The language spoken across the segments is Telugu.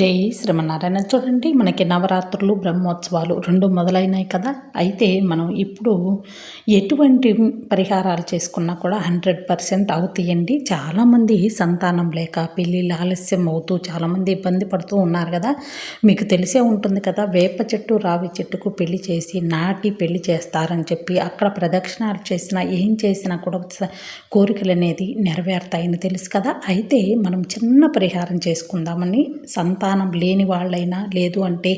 జై శ్రీమన్నారాయణ. చూడండి మనకి నవరాత్రులు బ్రహ్మోత్సవాలు రెండు మొదలైనాయి కదా. అయితే మనం ఇప్పుడు ఎటువంటి పరిహారాలు చేసుకున్నా కూడా హండ్రెడ్ పర్సెంట్ అవుతాయండి. చాలామంది సంతానం లేక పెళ్ళిళ్ళు ఆలస్యం అవుతూ చాలామంది ఇబ్బంది పడుతూ ఉన్నారు కదా. మీకు తెలిసే ఉంటుంది కదా వేప చెట్టు రావి చెట్టుకు పెళ్ళి చేసి నాటి పెళ్ళి చేస్తారని చెప్పి అక్కడ ప్రదక్షిణాలు చేసినా ఏం చేసినా కూడా కోరికలు అనేది నెరవేరుతాయని తెలుసు కదా. అయితే మనం చిన్న పరిహారం చేసుకుందామని సంత సంతానం లేని వాళ్ళైనా లేదు అంటే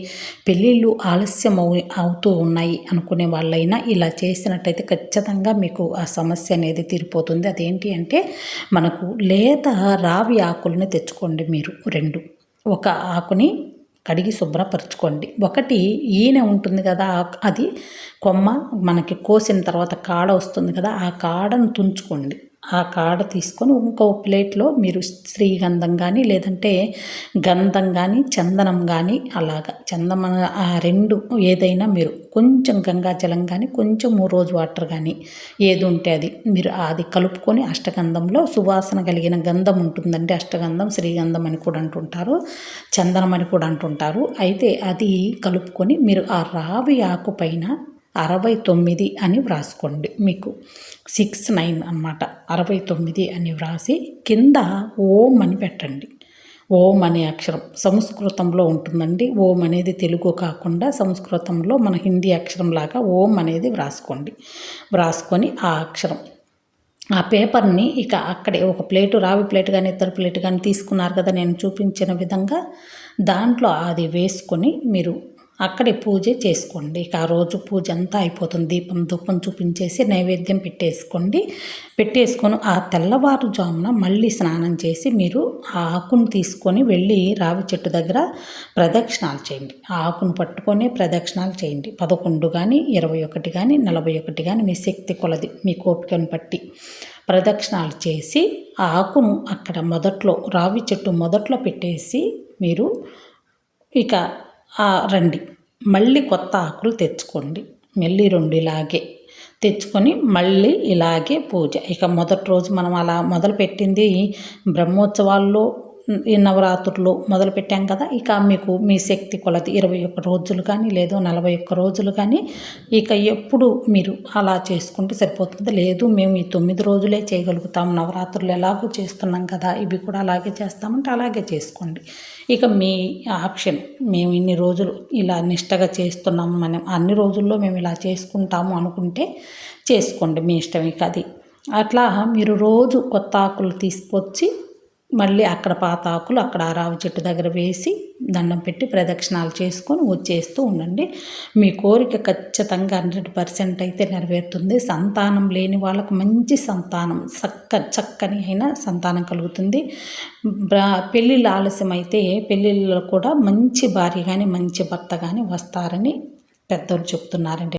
పెళ్ళిళ్ళు ఆలస్యం అవుతూ ఉన్నాయి అనుకునే వాళ్ళైనా ఇలా చేసినట్టయితే ఖచ్చితంగా మీకు ఆ సమస్య అనేది తీరిపోతుంది. అదేంటి అంటే మనకు లేత రావి ఆకుల్ని తెచ్చుకోండి మీరు రెండు. ఒక ఆకుని కడిగి శుభ్రపరచుకోండి. ఒకటి ఈయన ఉంటుంది కదా అది కొమ్మ మనకి కోసిన తర్వాత కాడ వస్తుంది కదా ఆ కాడను తుంచుకోండి. ఆ కాడ తీసుకొని ఇంకో ప్లేట్లో మీరు శ్రీగంధం కానీ లేదంటే గంధం కానీ చందనం కానీ అలాగా. చందమ ఆ రెండు ఏదైనా మీరు కొంచెం గంగాజలం కానీ కొంచెం రోజు వాటర్ కానీ ఏది ఉంటే అది మీరు అది కలుపుకొని అష్టగంధంలో సువాసన కలిగిన గంధం ఉంటుందండి. అష్టగంధం శ్రీగంధం అని కూడా అంటుంటారు చందనం అని కూడా అంటుంటారు. అయితే అది కలుపుకొని మీరు ఆ రావి ఆకు పైన అరవై తొమ్మిది అని వ్రాసుకోండి మీకు. సిక్స్ నైన్ అనమాట అరవై తొమ్మిది అని వ్రాసి కింద ఓం అని పెట్టండి. ఓం అనే అక్షరం సంస్కృతంలో ఉంటుందండి. ఓం అనేది తెలుగు కాకుండా సంస్కృతంలో మన హిందీ అక్షరం లాగా ఓం అనేది వ్రాసుకోండి. వ్రాసుకొని ఆ అక్షరం. ఆ పేపర్ని ఇక అక్కడే ఒక ప్లేటు రావి ప్లేట్ కానీ ఇతర ప్లేట్ కానీ తీసుకున్నారు కదా నేను చూపించిన విధంగా దాంట్లో అది వేసుకొని మీరు అక్కడే పూజ చేసుకోండి. ఇక ఆ రోజు పూజ అంతా అయిపోతుంది. దీపం ధూపం చూపించేసి నైవేద్యం పెట్టేసుకోండి. పెట్టేసుకొని ఆ తెల్లవారుజామున మళ్ళీ స్నానం చేసి మీరు ఆ ఆకును తీసుకొని వెళ్ళి రావి చెట్టు దగ్గర ప్రదక్షిణాలు చేయండి. ఆ ఆకును పట్టుకొని ప్రదక్షిణాలు చేయండి. పదకొండు కానీ ఇరవై ఒకటి కానీ నలభై ఒకటి కానీ మీ శక్తి కొలది మీ కోపికను బట్టి ప్రదక్షిణాలు చేసి ఆ ఆకును అక్కడ మొదట్లో రావి చెట్టు మొదట్లో పెట్టేసి మీరు ఇక రండి. మళ్ళీ కొత్త ఆకులు తెచ్చుకోండి. మళ్ళీ రెండు ఇలాగే తెచ్చుకొని మళ్ళీ ఇలాగే పూజ. ఇక మొదటి రోజు మనం అలా మొదలుపెట్టింది బ్రహ్మోత్సవాల్లో ఈ నవరాత్రులు మొదలుపెట్టాం కదా ఇక మీకు మీ శక్తి కొలది ఇరవై ఒక్క రోజులు కానీ లేదో నలభై ఒక్క రోజులు కానీ ఇక ఎప్పుడు మీరు అలా చేసుకుంటే సరిపోతుంది. లేదు మేము ఈ తొమ్మిది రోజులే చేయగలుగుతాం. నవరాత్రులు ఎలాగో చేస్తున్నాం కదా ఇవి కూడా అలాగే చేస్తామంటే అలాగే చేసుకోండి. ఇక మీ ఆప్షన్ మేము ఇన్ని రోజులు ఇలా నిష్టగా చేస్తున్నాం మనం అన్ని రోజుల్లో మేము ఇలా చేసుకుంటాము అనుకుంటే చేసుకోండి మీ ఇష్టం ఇక అది. అట్లా మీరు రోజు కొత్త ఆకులు తీసుకొచ్చి మళ్ళీ అక్కడ పాత ఆకులు అక్కడ ఆ రావి చెట్టు దగ్గర వేసి దండం పెట్టి ప్రదక్షిణాలు చేసుకొని వచ్చేస్తూ ఉండండి. మీ కోరిక ఖచ్చితంగా హండ్రెడ్ పర్సెంట్ అయితే నెరవేరుతుంది. సంతానం లేని వాళ్ళకు మంచి సంతానం చక్క చక్కని అయినా సంతానం కలుగుతుంది. పెళ్ళిళ్ళు ఆలస్యం అయితే పెళ్ళిళ్ళలో కూడా మంచి భార్య కానీ మంచి భర్త కానీ వస్తారని పెద్దలు చెప్తున్నారండి.